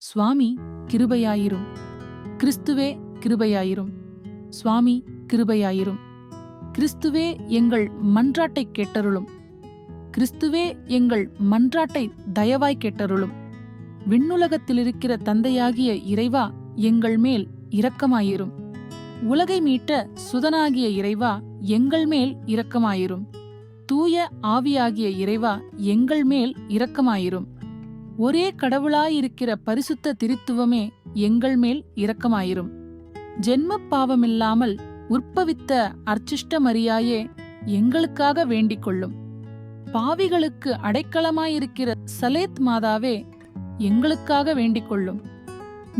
சுவாமி கிருபையாயிரும். கிறிஸ்துவே கிருபையாயிரும். சுவாமி கிருபையாயிரும். கிறிஸ்துவே எங்கள் மன்றாட்டை கேட்டருளும். கிறிஸ்துவே எங்கள் மன்றாட்டை தயவாய் கேட்டருளும். விண்ணுலகத்திலிருக்கிற தந்தையாகிய இறைவா எங்கள் மேல் இரக்கமாயிரும். உலகை மீட்ட சுதனாகிய இறைவா எங்கள் மேல் இரக்கமாயிரும். தூய ஆவியாகிய இறைவா எங்கள் மேல் இரக்கமாயிரும். ஒரே கடவுளாயிருக்கிற பரிசுத்த திருத்துவமே எங்கள் மேல் இரக்கமாயிரும். ஜென்மப் பாவமில்லாமல் உற்பவித்த அர்ச்சிஷ்ட மரியாயே எங்களுக்காக வேண்டிக் கொள்ளும் பாவிகளுக்கு அடைக்கலமாயிருக்கிற சலேத் மாதாவே எங்களுக்காக வேண்டிக் கொள்ளும்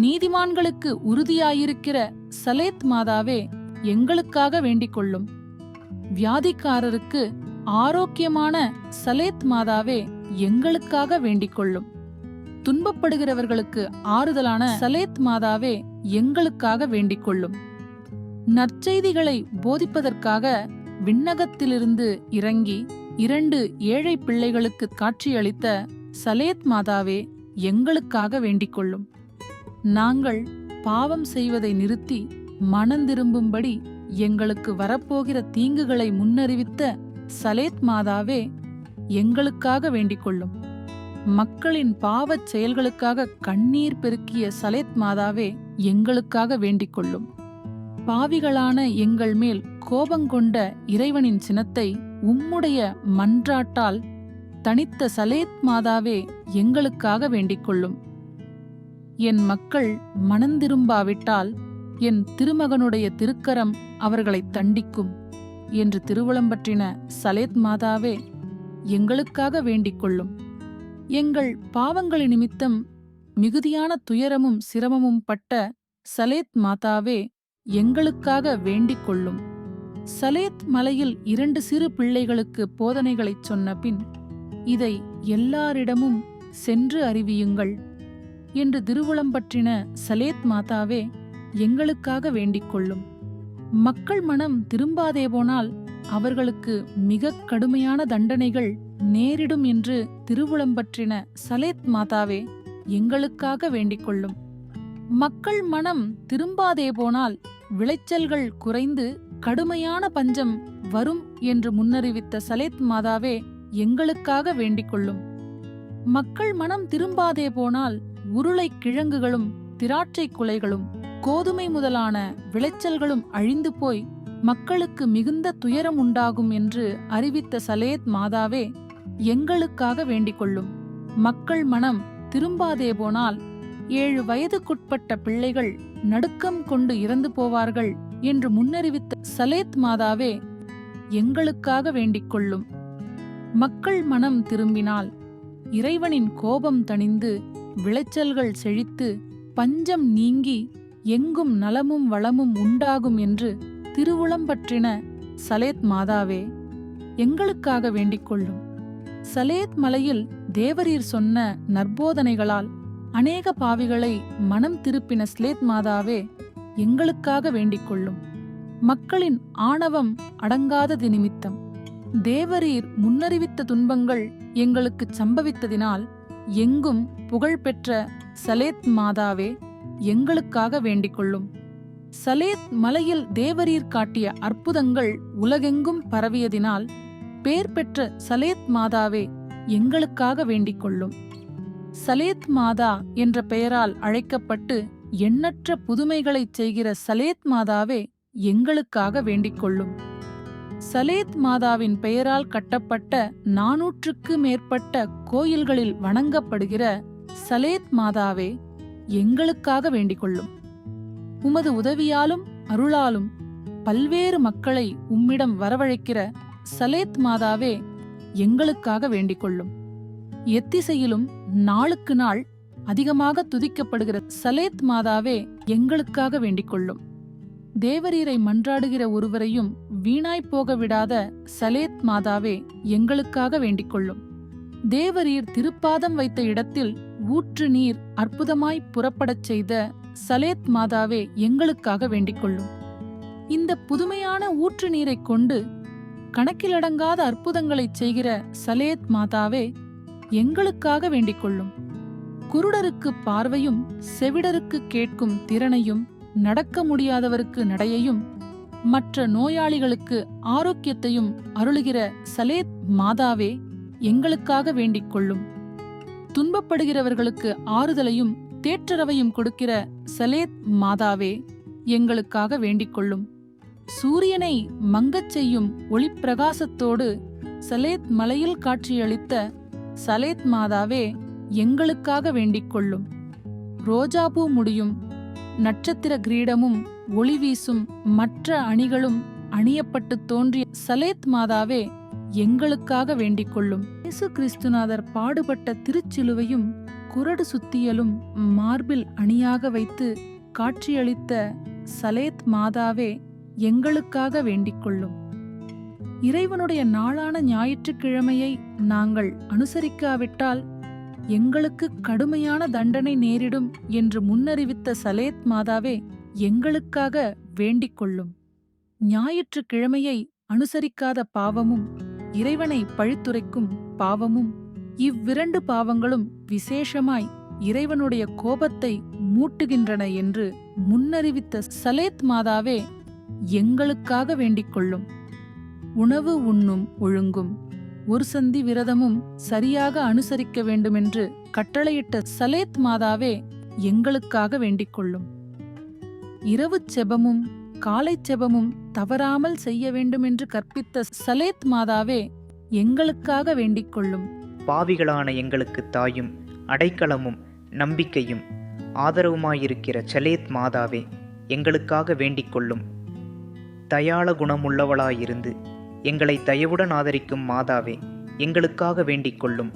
நீதிமான்களுக்கு உறுதியாயிருக்கிற சலேத் மாதாவே எங்களுக்காக வேண்டிக் கொள்ளும் வியாதிக்காரருக்கு ஆரோக்கியமான சலேத் மாதாவே எங்களுக்காக வேண்டிக் கொள்ளும் துன்பப்படுகிறவர்களுக்கு ஆறுதலான சலேத் மாதாவே எங்களுக்காக வேண்டிக் கொள்ளும் நற்செய்திகளை போதிப்பதற்காக விண்ணகத்திலிருந்து இறங்கி இரண்டு ஏழை பிள்ளைகளுக்கு காட்சியளித்த சலேத் மாதாவே எங்களுக்காக வேண்டிக் கொள்ளும் நாங்கள் பாவம் செய்வதை நிறுத்தி மனந்திரும்பும்படி எங்களுக்கு வரப்போகிற தீங்குகளை முன்னறிவித்த சலேத் மாதாவே எங்களுக்காக வேண்டிக் கொள்ளும் மக்களின் பாவச் செயல்களுக்காக கண்ணீர் பெருக்கிய சலேத் மாதாவே எங்களுக்காக வேண்டிக் கொள்ளும். பாவிகளான எங்கள் மேல் கோபங்கொண்ட இறைவனின் சினத்தை உம்முடைய மன்றாட்டால் தனித்த சலேத் மாதாவே எங்களுக்காக வேண்டிக் கொள்ளும். என் மக்கள் மனந்திரும்பாவிட்டால் என் திருமகனுடைய திருக்கரம் அவர்களை தண்டிக்கும் என்று திருவுளம்பற்றின சலேத் மாதாவே எங்களுக்காக வேண்டிக் கொள்ளும். எங்கள் பாவங்களின் நிமித்தம் மிகுதியான துயரமும் சிரமமும் பட்ட சலேத் மாதாவே எங்களுக்காக வேண்டிக் கொள்ளும். சலேத் மலையில் இரண்டு சிறு பிள்ளைகளுக்கு போதனைகளைச் சொன்னபின் இதை எல்லாரிடமும் சென்று அறிவியுங்கள் என்று திருவுளம்பற்றின சலேத் மாதாவே எங்களுக்காக வேண்டிக் கொள்ளும். மக்கள் மனம் திரும்பாதே போனால் அவர்களுக்கு மிகக் கடுமையான தண்டனைகள் நேரிடும் என்று திருவுளம்பற்றின சலேத் மாதாவே எங்களுக்காக வேண்டிக்கொள்ளும். மக்கள் மனம் திரும்பாதே போனால் விளைச்சல்கள் குறைந்து கடுமையான பஞ்சம் வரும் என்று முன்னறிவித்த சலேத் மாதாவே எங்களுக்காக வேண்டிக்கொள்ளும். மக்கள் மனம் திரும்பாதே போனால் உருளை கிழங்குகளும் திராட்சை குலைகளும் கோதுமை முதலான விளைச்சல்களும் அழிந்து போய் மக்களுக்கு மிகுந்த துயரம் உண்டாகும் என்று அறிவித்த சலேத் மாதாவே எங்களுக்காக வேண்டிக்கொள்ளும். மக்கள் மனம் திரும்பாதே போனால் ஏழு வயதுக்குட்பட்ட பிள்ளைகள் நடுக்கம் கொண்டு இறந்து போவார்கள் என்று முன்னறிவித்த சலேத் மாதாவே எங்களுக்காக வேண்டிக்கொள்ளும். மக்கள் மனம் திரும்பினால் இறைவனின் கோபம் தணிந்து விளைச்சல்கள் செழித்து பஞ்சம் நீங்கி எங்கும் நலமும் வளமும் உண்டாகும் என்று திருவுளம்பற்றின சலேத் மாதாவே எங்களுக்காக வேண்டிக்கொள்ளும். சலேத் மலையில் தேவரீர் சொன்ன நற்போதனைகளால் அநேக பாவிகளை மனம் திருப்பின ஸ்லேத் மாதாவே எங்களுக்காக வேண்டிக் கொள்ளும் மக்களின் ஆணவம் அடங்காதது நிமித்தம். தேவரீர் முன்னறிவித்த துன்பங்கள் எங்களுக்குச் சம்பவித்ததினால் எங்கும் புகழ்பெற்ற சலேத் மாதாவே எங்களுக்காக வேண்டிக் கொள்ளும் சலேத் மலையில் தேவரீர் காட்டிய அற்புதங்கள் உலகெங்கும் பரவியதினால் பேர் பெற்ற சலேத் மாதாவே எங்களுக்காக வேண்டிக் கொள்ளும் சலேத் மாதா என்ற பெயரால் அழைக்கப்பட்டு எண்ணற்ற புதுமைகளைச் செய்கிற சலேத் மாதாவே எங்களுக்காக வேண்டிக் கொள்ளும் சலேத் மாதாவின் பெயரால் கட்டப்பட்ட நாநூற்றுக்கு மேற்பட்ட கோயில்களில் வணங்கப்படுகிற சலேத் மாதாவே எங்களுக்காக வேண்டிக் கொள்ளும் உமது உதவியாலும் அருளாலும் பல்வேறு மக்களை உம்மிடம் வரவழைக்கிற சலேத் மாதாவே எங்களுக்காக வேண்டிக் கொள்ளும் எத்திசையிலும் நாளுக்கு நாள் அதிகமாக துதிக்கப்படுகிற சலேத் மாதாவே எங்களுக்காக வேண்டிக் கொள்ளும் தேவரீரை மன்றாடுகிற ஒருவரையும் வீணாய்ப் போக விடாத சலேத் மாதாவே எங்களுக்காக வேண்டிக் கொள்ளும் தேவரீர் திருப்பாதம் வைத்த இடத்தில் ஊற்று நீர் அற்புதமாய் புறப்படச் செய்த சலேத் மாதாவே எங்களுக்காக வேண்டிக் கொள்ளும் இந்த புதுமையான ஊற்று நீரைக் கொண்டு கணக்கிலடங்காத அற்புதங்களைச் செய்கிற சலேத் மாதாவே எங்களுக்காக வேண்டிக் கொள்ளும் குருடருக்கு பார்வையும் செவிடருக்கு கேட்கும் திறனையும் நடக்க முடியாதவருக்கு நடையையும் மற்ற நோயாளிகளுக்கு ஆரோக்கியத்தையும் அருளுகிற சலேத் மாதாவே எங்களுக்காக வேண்டிக் கொள்ளும் துன்பப்படுகிறவர்களுக்கு ஆறுதலையும் தேற்றரவையும் கொடுக்கிற சலேத் மாதாவே எங்களுக்காக வேண்டிக் கொள்ளும் சூரியனை மங்கச் செய்யும் ஒளிப்பிரகாசத்தோடு சலேத் மலையில் காட்சியளித்த சலேத் மாதாவே எங்களுக்காக வேண்டிக் கொள்ளும். ரோஜாபூ முடியும் நட்சத்திர கிரீடமும் ஒளி வீசும் மற்ற அணிகளும் அணியப்பட்டு தோன்றிய சலேத் மாதாவே எங்களுக்காக வேண்டிக் கொள்ளும். இயேசு கிறிஸ்துநாதர் பாடுபட்ட திருச்சிலுவையும் குரடு சுத்தியலும் மார்பில் அணியாக வைத்து காட்சியளித்த சலேத் மாதாவே எங்களுக்காக வேண்டிக் கொள்ளும் இறைவனுடைய நாளான ஞாயிற்றுக்கிழமையை நாங்கள் அனுசரிக்காவிட்டால் எங்களுக்கு கடுமையான தண்டனை நேரிடும் என்று முன்னறிவித்த சலேத் மாதாவே எங்களுக்காக வேண்டிக் கொள்ளும் ஞாயிற்றுக்கிழமையை அனுசரிக்காத பாவமும் இறைவனை பழித்துரைக்கும் பாவமும் இவ்விரண்டு பாவங்களும் விசேஷமாய் இறைவனுடைய கோபத்தை மூட்டுகின்றன என்று முன்னறிவித்த சலேத் மாதாவே எங்களுக்காக வேண்டிக் கொள்ளும் உணவு உண்ணும் ஒழுங்கும். ஒரு சந்தி விரதமும் சரியாக அனுசரிக்க வேண்டுமென்று கட்டளையிட்ட சலேத் மாதாவே எங்களுக்காக வேண்டிக் கொள்ளும் இரவுச் செபமும் காலைச் செபமும் தவறாமல் செய்ய வேண்டுமென்று கற்பித்த சலேத் மாதாவே எங்களுக்காக வேண்டிக் கொள்ளும் பாவிகளான எங்களுக்கு தாயும் அடைக்கலமும் நம்பிக்கையும் ஆதரவுமாயிருக்கிற சலேத் மாதாவே எங்களுக்காக வேண்டிக் கொள்ளும் தயாள குணமுள்ளவளாயிருந்து எங்களை தயவுடன் ஆதரிக்கும் மாதாவே எங்களுக்காக வேண்டிக் கொள்ளும்.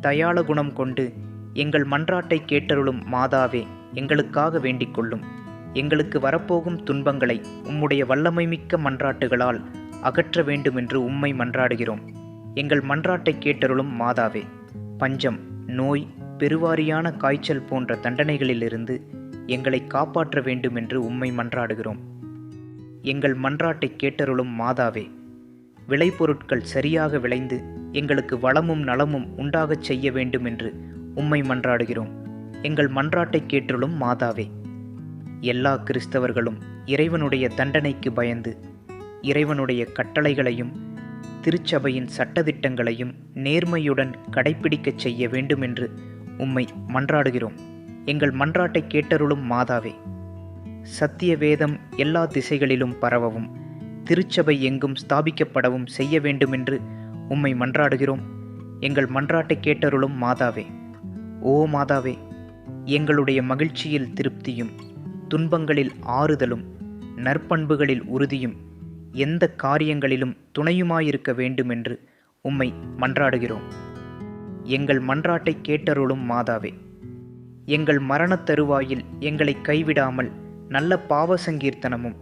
தயாள குணம் கொண்டு எங்கள் மன்றாட்டை கேட்டருளும் மாதாவே எங்களுக்காக வேண்டிக் கொள்ளும். எங்களுக்கு வரப்போகும் துன்பங்களை உம்முடைய வல்லமைமிக்க மன்றாட்டுகளால் அகற்ற வேண்டுமென்று உம்மை மன்றாடுகிறோம். எங்கள் மன்றாட்டை கேட்டருளும் மாதாவே பஞ்சம் நோய் பெருவாரியான காய்ச்சல் போன்ற தண்டனைகளிலிருந்து எங்களை காப்பாற்ற வேண்டுமென்று உம்மை மன்றாடுகிறோம். எங்கள் மன்றாட்டை கேட்டருளும் மாதாவே விளைபொருட்கள் சரியாக விளைந்து எங்களுக்கு வளமும் நலமும் உண்டாகச் செய்ய வேண்டுமென்று உம்மை மன்றாடுகிறோம். எங்கள் மன்றாட்டை கேட்டருளும் மாதாவே எல்லா கிறிஸ்தவர்களும் இறைவனுடைய தண்டனைக்கு பயந்து இறைவனுடைய கட்டளைகளையும் திருச்சபையின் சட்டதிட்டங்களையும் நேர்மையுடன் கடைப்பிடிக்கச் செய்ய வேண்டுமென்று உம்மை மன்றாடுகிறோம். எங்கள் மன்றாட்டை கேட்டருளும் மாதாவே சத்திய வேதம் எல்லா திசைகளிலும் பரவவும். திருச்சபை எங்கும் ஸ்தாபிக்கப்படவும் செய்ய வேண்டுமென்று உம்மை மன்றாடுகிறோம். எங்கள் மன்றாட்டை கேட்டருளும் மாதாவே. ஓ மாதாவே எங்களுடைய மகிழ்ச்சியில் திருப்தியும் துன்பங்களில் ஆறுதலும் நற்பண்புகளில் உறுதியும் எந்த காரியங்களிலும் துணையுமாயிருக்க வேண்டுமென்று உம்மை மன்றாடுகிறோம். எங்கள் மன்றாட்டை கேட்டருளும் மாதாவே. எங்கள் மரணத் தருவாயில் எங்களை கைவிடாமல் நல்ல பாவ சங்கீர்த்தனமும்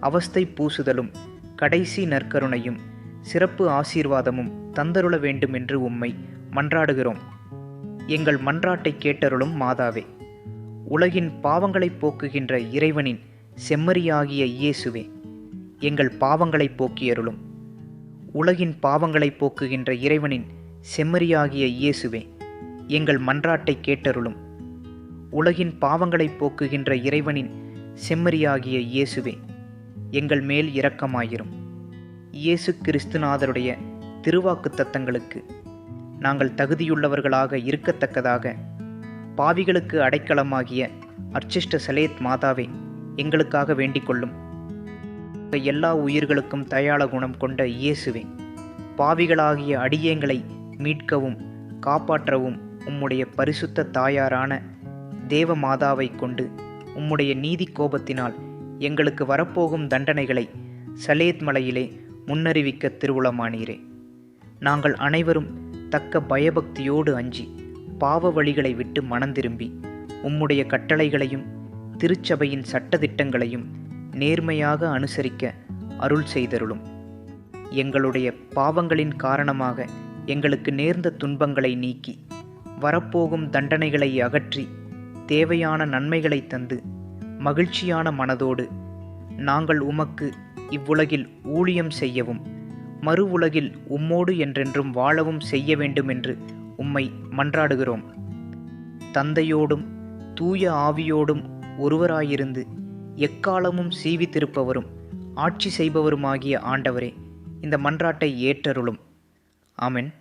அவஸ்தை பூசுதலும் கடைசி நற்கருணையும் சிறப்பு ஆசீர்வாதமும் தந்தருள வேண்டுமென்று உம்மை மன்றாடுகிறோம். எங்கள் மன்றாட்டை கேட்டருளும் மாதாவே உலகின் பாவங்களைப் போக்குகின்ற இறைவனின் செம்மறியாகிய இயேசுவே எங்கள் பாவங்களைப் போக்கியருளும். உலகின் பாவங்களைப் போக்குகின்ற இறைவனின் செம்மறியாகிய இயேசுவே எங்கள் மன்றாட்டை கேட்டருளும். உலகின் பாவங்களைப் போக்குகின்ற இறைவனின் செம்மறியாகிய இயேசுவே எங்கள் மேல் இரக்கமாயிரும். இயேசு கிறிஸ்துநாதருடைய திருவாக்கு தத்தங்களுக்கு நாங்கள் தகுதியுள்ளவர்களாக இருக்கத்தக்கதாக பாவிகளுக்கு அடைக்கலமாகிய அர்ச்சிஷ்ட சலேத் மாதாவே எங்களுக்காக வேண்டிக் கொள்ளும் எல்லா உயிர்களுக்கும் தயாள குணம் கொண்ட இயேசுவே பாவிகளாகிய அடியேங்களை மீட்கவும் காப்பாற்றவும் உம்முடைய பரிசுத்த தாயாரான தேவ மாதாவை கொண்டு உம்முடைய நீதி கோபத்தினால் எங்களுக்கு வரப்போகும் தண்டனைகளை சலேத் மலையிலே முன்னறிவிக்க திருவுளமானீரே. நாங்கள் அனைவரும் தக்க பயபக்தியோடு அஞ்சி பாவ வழிகளை விட்டு மனந்திரும்பி உம்முடைய கட்டளைகளையும் திருச்சபையின் சட்டதிட்டங்களையும் நேர்மையாக அனுசரிக்க அருள் செய்தருளும். எங்களுடைய பாவங்களின் காரணமாக எங்களுக்கு நேர்ந்த துன்பங்களை நீக்கி வரப்போகும் தண்டனைகளை அகற்றி தேவையான நன்மைகளை தந்து மகிழ்ச்சியான மனதோடு நாங்கள் உமக்கு இவ்வுலகில் ஊழியம் செய்யவும் மறு உலகில் உம்மோடு என்றென்றும் வாழவும் செய்ய வேண்டுமென்று உம்மை மன்றாடுகிறோம். தந்தையோடும் தூய ஆவியோடும் ஒருவராயிருந்து எக்காலமும் சீவித்திருப்பவரும் ஆட்சி செய்பவருமாகிய ஆண்டவரே இந்த மன்றாட்டை ஏற்றருளும். ஆமென்.